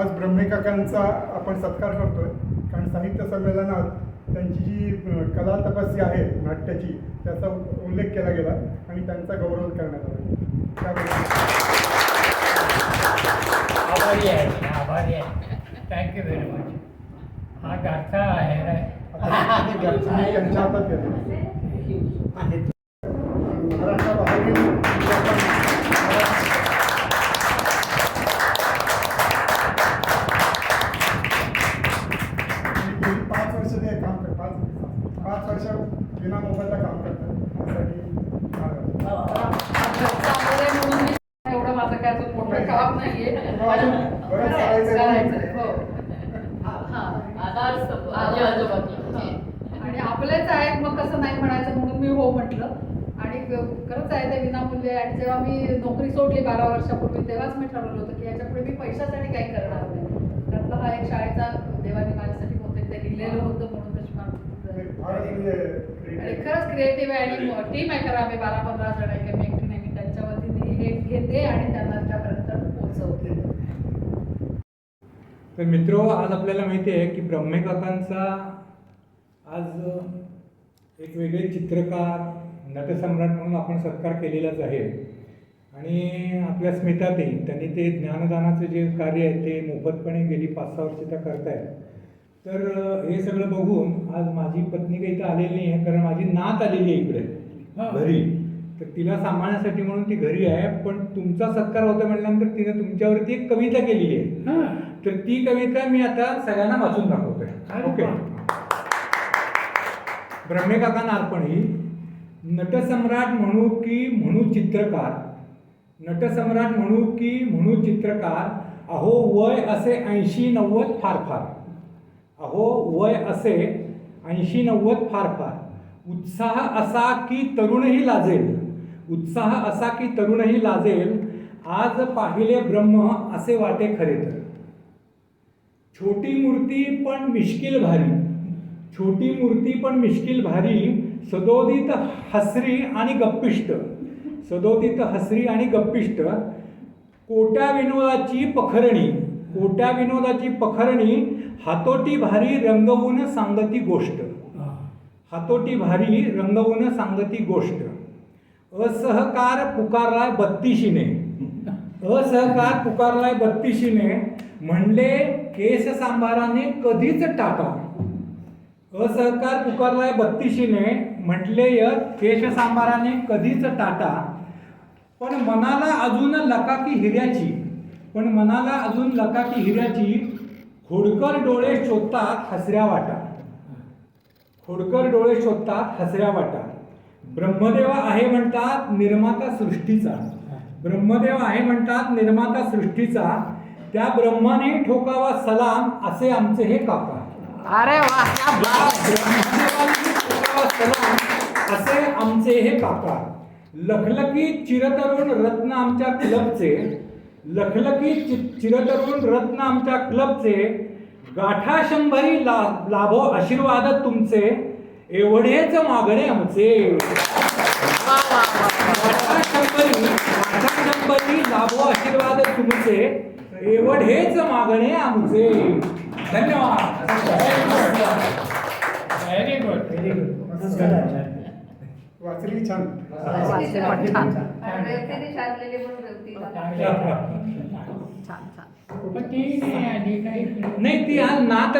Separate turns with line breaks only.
आज ब्रह्मेकाकांचा आपण सत्कार करतोय. कारण साहित्य संमेलनात त्यांची जी कला तपस्या आहे नाट्याची त्याचा उल्लेख केला गेला आणि त्यांचा गौरव करण्यात आला.
आभारी आहे आभारी आहे. थँक्यू व्हेरी मच हा गाथा आहे
त्यांच्या हातात विना मोबाईलला काम करतात.
एवढं माझं काय मोठं काम नाहीये.
करायचंय,
हो. हा. आणि आपलेच आहेत मग कसं नाही म्हणायचं म्हणून मी हो म्हटलं. आणि खरंच आहे ते विनामूल्य आहे. आणि जेव्हा मी नोकरी सोडली बारा वर्षापूर्वी तेव्हाच मी ठरवलं होतं की याच्यापुढे मी पैशासाठी काही करणार नाही त्यातला हा एक शाळेचा देवाने माझ्यासाठी बहुतेक ते लिहिलेलं होतं
creative.
खरंच क्रिएटिव्ह आहे आणि टीम आहे खरं आम्ही बारा पंधरा जण आहे मी एकटी नाही मी त्यांच्या वतीने हे घेते आणि त्यांना त्यापर्यंत पोहोचवते.
तर मित्र आज आपल्याला माहिती आहे की ब्रह्मेकाकांचा आज एक वेगळे चित्रकार नटसम्राट म्हणून आपण सत्कार केलेलाच आहे. आणि आपल्या स्मितातही त्यांनी ते ज्ञानदानाचं जे कार्य आहे ते मोफतपणे गेली पाच सहा वर्ष त्या करतायत. तर हे सगळं बघून आज माझी पत्नी काही इथं आलेली नाही आहे कारण माझी नात आलेली आहे इकडे.
हा.
घरी. तर तिला सांभाळण्यासाठी म्हणून ती घरी आहे पण तुमचा सत्कार होता म्हटल्यानंतर तिने तुमच्यावरती एक कविता केलेली आहे.
हां.
तर ती कविता मी आता सगळ्यांना वाचून दाखवतोय. ओके? अर्पण ही नटसम्राट म्हणू की म्हणू चित्रकार. नटसम्राट म्हणू की म्हणू चित्रकार. अहो वय असे ऐंशी नव्वद फार फार. अहो वय असे ऐंशी नव्वद फार फार. उत्साह असा की तरुणही लाजेल. उत्साह असा की तरुणही लाजेल. आज पाहिले ब्रह्म असे वाटे खरे तर. छोटी मूर्ती पण मिश्किल भारी. छोटी मूर्ती पण मिश्किल भारी. सदोदित हसरी आणि गप्पिष्ट. सदोदित हसरी आणि गप्पिष्ट. कोट्या विनोदाची पखरणी. कोट्या विनोदाची पखरणी हातोटी भारी रंगवून सांगती गोष्ट. हातोटी भारी रंगवून सांगती गोष्ट. असहकार पुकारलाय बत्तीशीने. असहकार पुकारलाय बत्तीशीने. म्हणले केस सांभाराने कधीच टाटा असहकार पुकारलाय बत्तीशीने. म्हटले य केश सांभाराने कधीच टाटा पण मनाला अजून लकाकी हिऱ्याची. पण मनाला अजून लकाकी हिऱ्याची खोडकर डोळे शोधतात हसऱ्या वाटा. खोडकर डोळे शोधतात हसऱ्या वाटा. ब्रह्मदेव आहे म्हणतात निर्माता सृष्टीचा. ब्रह्मदेव आहे म्हणतात निर्माता सृष्टीचा. त्या ब्रह्माने ठोकावा सलाम असे आमचे हे काका.
अरे
सलाम असे आमचे हे काका. लखलकी चिरतरुण रत्न आमच्या क्लबचे. लखलकी चि- चिरतरुण रत्न आमच्या क्लबचे गाठा शंभरी ला लाभो आशीर्वाद तुमचे एवढेच मागणे आमचे. गाठा शंभरी गाठा शंभरी लाभो आशीर्वाद तुमचे एवढेच मागणे आमचे. धन्यवाद.
व्हेरी गुड व्हेरी गुड
वाचली छान
छान. छान
नाही ती आज नात